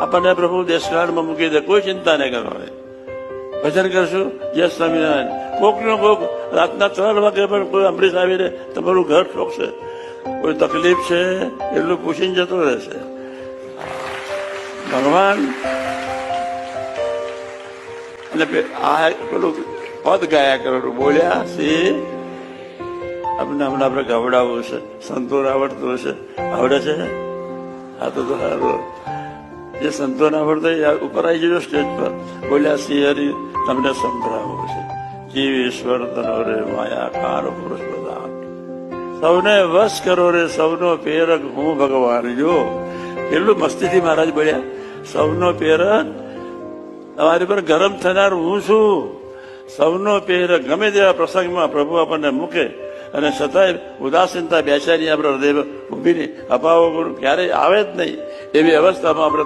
આપણને પ્રભુ દેશકાળમાં મૂકી દે, કોઈ ચિંતા નહીં કરવાની. ભજન કરશું, જય સ્વામિનારાયણ. કોક નો કોક રાતના ત્રણ વાગે પણ કોઈ અમરીશ આવીને તમારું ઘર ઠોકશે. કોઈ તકલીફ છે, એટલું પૂછીને જતો રહેશે. ભગવાન. અને આ પેલું પદ ગાયા કરેલું. બોલ્યા સી આપણે હમણાં આપણે ગવડાવવું છે સંતોર આવડતું હશે. આવડે છે? તો તો સારું. જે સંતોના આવડતો એ ઉપર આવી જજો સ્ટેજ પર. બોલ્યા શ્રી હરિ તમને સંભળાવો છે. જીવ ઈશ્વર તનો રે માયા પુરુષ પ્રધાન સૌને વશ કરો રે, સૌનો પેરક હું ભગવાન, જો. કેટલું મસ્તીથી મહારાજ બોલ્યા, સૌનો પેરક તમારી પર ગરમ થનાર હું છું. સૌનો પેરક ગમે તેવા પ્રસંગમાં પ્રભુ આપણને મૂકે અને છતાંય ઉદાસીનતા બેસાડી આપણે હૃદય ઊભી નહીં અપાવો ક્યારેય આવે જ નહીં. એવી અવસ્થામાં આપણે